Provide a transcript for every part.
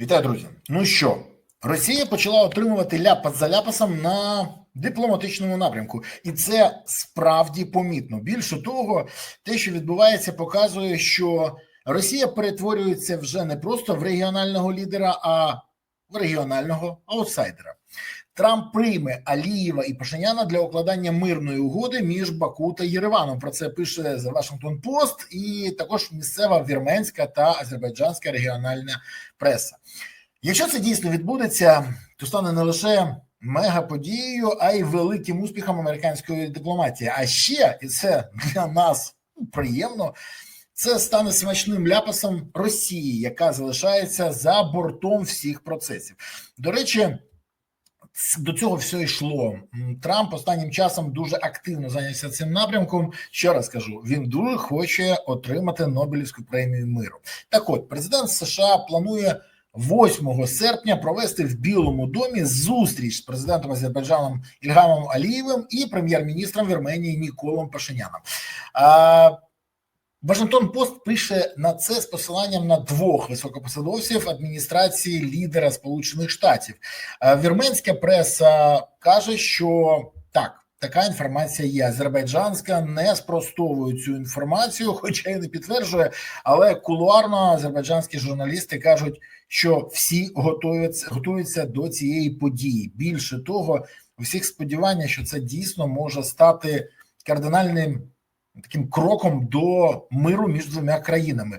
Вітаю, друзі. Ну що, Росія почала отримувати ляпас за ляпасом на дипломатичному напрямку, і це справді помітно. Більше того, те, що відбувається, показує, що Росія перетворюється вже не просто в регіонального лідера, а в регіонального аутсайдера. Трамп прийме Алієва і Пашиняна для укладання мирної угоди між Баку та Єреваном. Про це пише The Washington Post і також місцева вірменська та азербайджанська регіональна преса. Якщо це дійсно відбудеться, то стане не лише мегаподією, а й великим успіхом американської дипломатії. А ще і це для нас приємно. Це стане смачним ляпасом Росії, яка залишається за бортом всіх процесів. До речі, до цього все йшло. Трамп останнім часом дуже активно зайнявся цим напрямком. Ще раз кажу, він дуже хоче отримати Нобелівську премію миру. Так, от президент США планує 8 серпня провести в Білому домі зустріч з президентом Азербайджаном Ільгамом Алієвим і прем'єр-міністром Вірменії Ніколом Пашиняном. Вашингтон Пост пише на це з посиланням на двох високопосадовців адміністрації лідера Сполучених Штатів. Вірменська преса каже, що так. Така інформація є. Азербайджанська не спростовує цю інформацію, хоча й не підтверджує. Але кулуарно азербайджанські журналісти кажуть, що всі готуються готуються до цієї події. Більше того, у всіх сподівання, що це дійсно може стати кардинальним таким кроком до миру між двома країнами.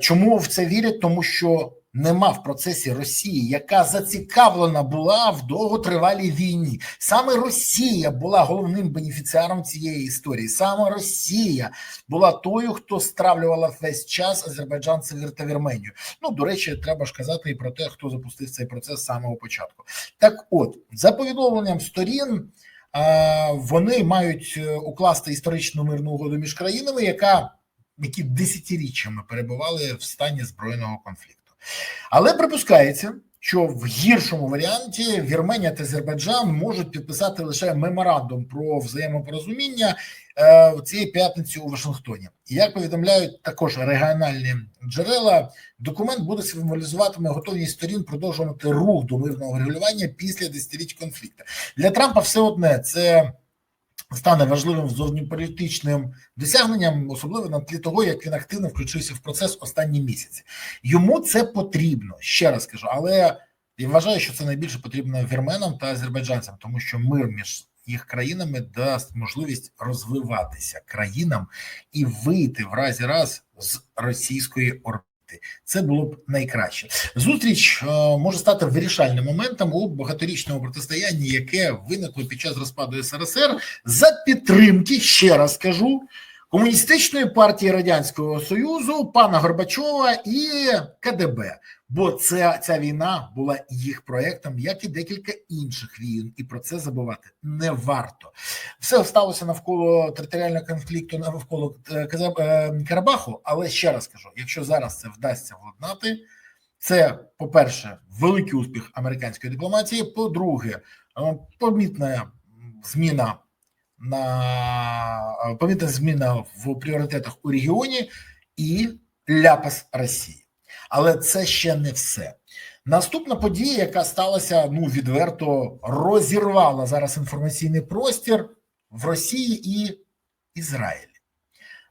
Чому в це вірять? Тому що нема в процесі Росії, яка зацікавлена була в довготривалій війні. Саме Росія була головним бенефіціаром цієї історії. Саме Росія була тою, хто стравлювала весь час азербайджанців та Вірменію. Ну до речі, треба ж казати і про те, хто запустив цей процес з самого початку. Так, от за повідомленням сторін. Вони мають укласти історичну мирну угоду між країнами, яка які десятиріччями перебували в стані збройного конфлікту. Але припускається, що в гіршому варіанті Вірменія та Азербайджан можуть підписати лише меморандум про взаємопорозуміння е, цієї п'ятниці у Вашингтоні. І як повідомляють також регіональні джерела, документ буде символізуватиме готовність сторін продовжувати рух до мирного врегулювання після десятиріч конфлікту. Для Трампа все одне це стане важливим зовнішньополітичним досягненням, особливо на тлі того, як він активно включився в процес останні місяці. Йому це потрібно ще раз кажу, але я вважаю, що це найбільше потрібно вірменам та азербайджанцям, тому що мир між їх країнами дасть можливість розвиватися країнам і вийти в разі раз з російської орбіти. Це було б найкраще. Зустріч е, може стати вирішальним моментом у багаторічному протистоянні, яке виникло під час розпаду СРСР за підтримки. Ще раз кажу. Комуністичної партії радянського союзу, пана Горбачова і КДБ, бо це ця війна була їх проектом, як і декілька інших війн, і про це забувати не варто. Все сталося навколо територіального конфлікту навколо Карабаху. Але ще раз кажу: якщо зараз це вдасться владнати, це по перше, великий успіх американської дипломатії. По-друге, помітна зміна на помітна зміна в пріоритетах у регіоні і ляпас Росії. Але це ще не все. Наступна подія, яка сталася ну відверто розірвала зараз інформаційний простір в Росії і Ізраїлі,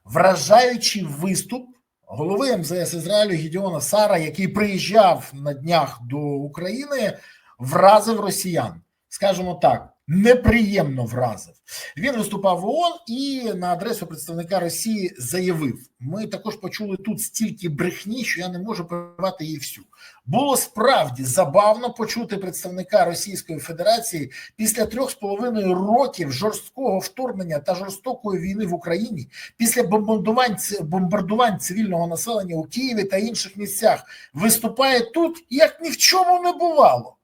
вражаючий виступ голови МЗС Ізраїлю Гідіона Сара, який приїжджав на днях до України, вразив росіян. Скажімо так, неприємно вразив. Він виступав в ООН і на адресу представника Росії заявив: ми також почули тут стільки брехні, що я не можу передавати її всю. Було справді забавно почути представника Російської Федерації після трьох з половиною років жорсткого вторгнення та жорстокої війни в Україні, після бомбардувань бомбардувань цивільного населення у Києві та інших місцях, виступає тут, як ні в чому не бувало.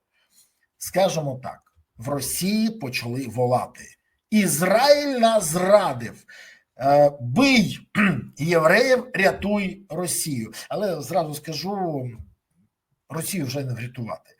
Скажемо так в Росії почали волати. Ізраїль нас зрадив. Е, бий євреїв, рятуй Росію. Але зразу скажу: Росію вже не врятувати.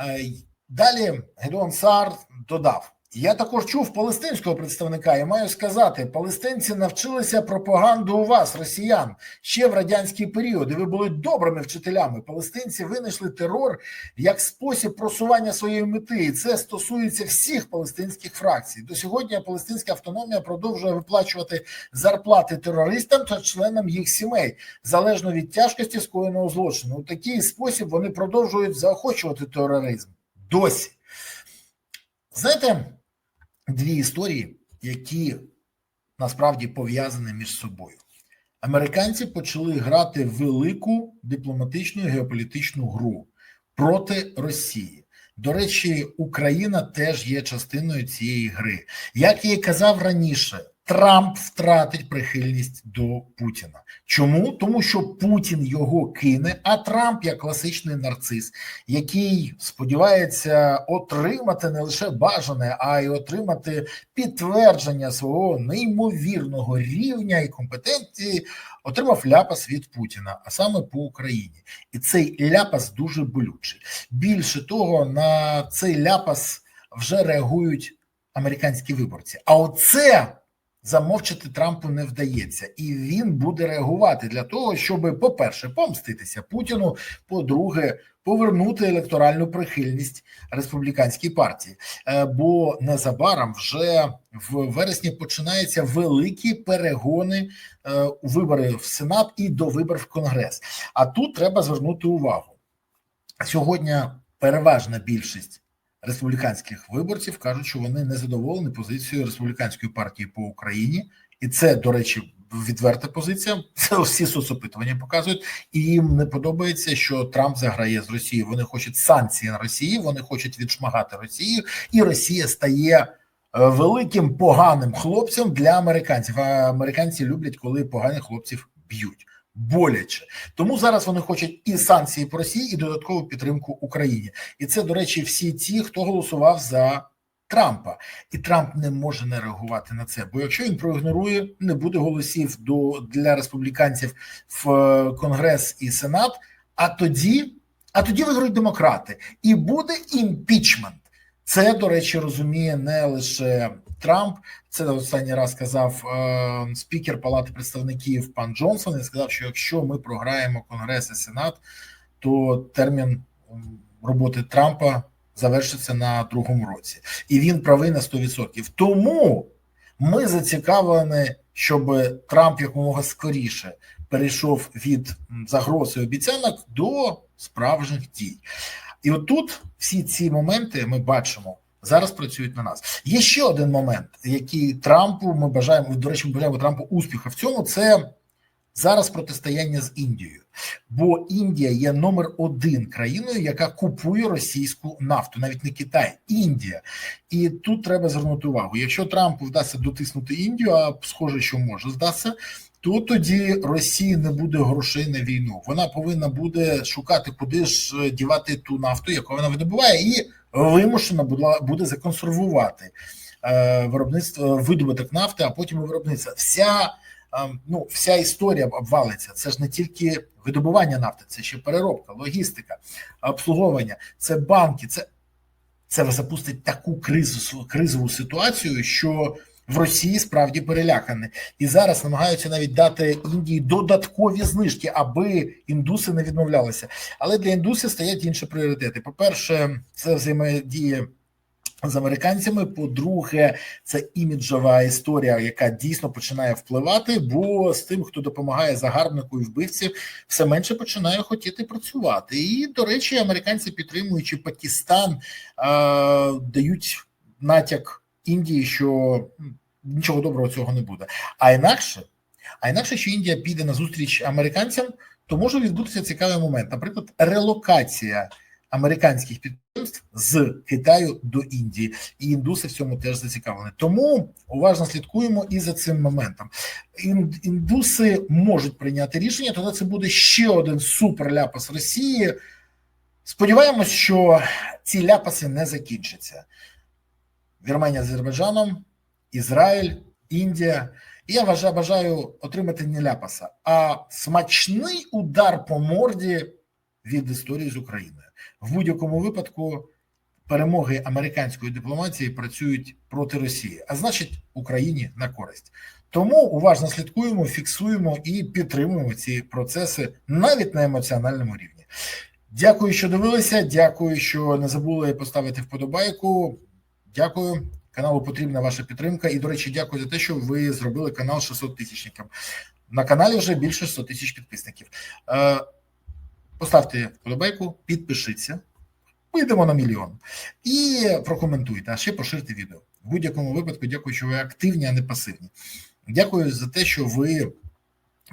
Е, далі Гедон Сар додав: Я також чув палестинського представника і маю сказати: палестинці навчилися пропаганду у вас, росіян, ще в радянський період. І ви були добрими вчителями. Палестинці винайшли терор як спосіб просування своєї мети, і це стосується всіх палестинських фракцій. До сьогодні палестинська автономія продовжує виплачувати зарплати терористам та членам їх сімей залежно від тяжкості скоєного злочину. У такий спосіб вони продовжують заохочувати тероризм досі. Знаєте, дві історії, які насправді пов'язані між собою. Американці почали грати велику дипломатичну геополітичну гру проти Росії. До речі, Україна теж є частиною цієї гри. Як я і казав раніше, Трамп втратить прихильність до Путіна. Чому? Тому що Путін його кине, а Трамп як класичний нарцис, який сподівається отримати не лише бажане, а й отримати підтвердження свого неймовірного рівня і компетенції, отримав ляпас від Путіна, а саме по Україні. І цей ляпас дуже болючий. Більше того, на цей ляпас вже реагують американські виборці. А оце замовчати Трампу не вдається, і він буде реагувати для того, щоб, по-перше, помститися Путіну, по-друге, повернути електоральну прихильність республіканській партії. Е, Бо незабаром вже в вересні починаються великі перегони е, у вибори в Сенат і до виборів в Конгрес. А тут треба звернути увагу сьогодні. Переважна більшість республіканських виборців кажуть, що вони не задоволені позицією республіканської партії по Україні, і це, до речі, відверта позиція. Це всі соцопитування показують, і їм не подобається, що Трамп заграє з Росією. Вони хочуть санкції на Росії, вони хочуть відшмагати Росію, і Росія стає. е, Великим поганим хлопцем для американців. А американці люблять, коли поганих хлопців б'ють боляче. Тому зараз вони хочуть і санкції по Росії, і додаткову підтримку Україні. І це, до речі, всі ті, хто голосував за Трампа, і Трамп не може не реагувати на це. Бо якщо він проігнорує, не буде голосів до для республіканців в е, Конгрес і Сенат. А тоді, а тоді виграють демократи, і буде імпічмент. Це, до речі, розуміє не лише Трамп. Це останній раз сказав е, спікер Палати представників пан Джонсон. Він сказав, що якщо ми програємо Конгрес і Сенат, то термін роботи Трампа завершиться на другому році, і він правий на 100%. Тому ми зацікавлені, щоб Трамп якомога скоріше перейшов від загроз і обіцянок до справжніх дій. І отут всі ці моменти ми бачимо. Зараз працюють на нас. Є ще один момент, який Трампу ми бажаємо. До речі, ми бажаємо Трампу успіху в цьому. Це зараз протистояння з Індією, бо Індія є номер один країною, яка купує російську нафту, навіть не Китай, Індія. І тут треба звернути увагу. Якщо Трампу вдасться дотиснути Індію, а схоже, що може здатися. То тоді Росії не буде грошей на війну. Вона повинна буде шукати, куди ж е, дівати ту нафту, яку вона видобуває, і вимушена буде законсервувати е, виробництво видобуток нафти, а потім і виробництво. Вся е, ну вся історія обвалиться. Це ж не тільки видобування нафти, це ще переробка, логістика, обслуговування, це банки. Це це запустить таку кризу кризову ситуацію, що в Росії справді перелякані, і зараз намагаються навіть дати Індії додаткові знижки, аби індуси не відмовлялися. Але для індусів стоять інші пріоритети. По перше, це взаємодія з американцями. По-друге, це іміджова історія, яка дійсно починає впливати. Бо з тим, хто допомагає загарбнику і вбивці, все менше починає хотіти працювати. І до речі, американці, підтримуючи Пакистан, е, дають натяк. Індії, що нічого доброго цього не буде. А інакше, а інакше, що Індія піде на зустріч американцям, то може відбутися цікавий момент. Наприклад, релокація американських підприємств з Китаю до Індії, і індуси в цьому теж зацікавлені. Тому уважно слідкуємо і за цим моментом. Індуси можуть прийняти рішення. Тоді це буде ще один суперляпас Росії. Сподіваємось, що ці ляпаси не закінчаться. Вірменія з Азербайджаном, Ізраїль, Індія. І я вважаю, бажаю отримати не ляпаса, а смачний удар по морді від історії з Україною. В будь-якому випадку перемоги американської дипломатії працюють проти Росії, а значить, Україні на користь. Тому уважно слідкуємо, фіксуємо і підтримуємо ці процеси навіть на емоціональному рівні. Дякую, що дивилися. Дякую, що не забули поставити вподобайку. Дякую. Каналу потрібна ваша підтримка. І, до речі, дякую за те, що ви зробили канал 600 тисячникам. На каналі вже більше 100 тисяч підписників. Е, Поставте вподобайку, підпишіться. Вийдемо на мільйон. І прокоментуйте, а ще поширте відео. В будь-якому випадку, дякую, що ви активні, а не пасивні. Дякую за те, що ви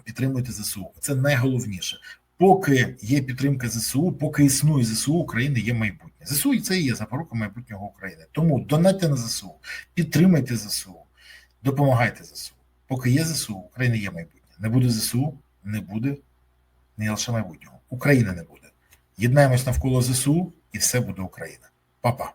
підтримуєте ЗСУ. Це найголовніше. Поки є підтримка ЗСУ, поки існує ЗСУ, України є майбутнє. ЗСУ і це і є запорука майбутнього України. Тому донайте на ЗСУ, підтримайте ЗСУ, допомагайте ЗСУ. Поки є ЗСУ, України є майбутнє. Не буде ЗСУ, не буде не лише майбутнього. України не буде. Єднаємось навколо ЗСУ, і все буде Україна. Па-па.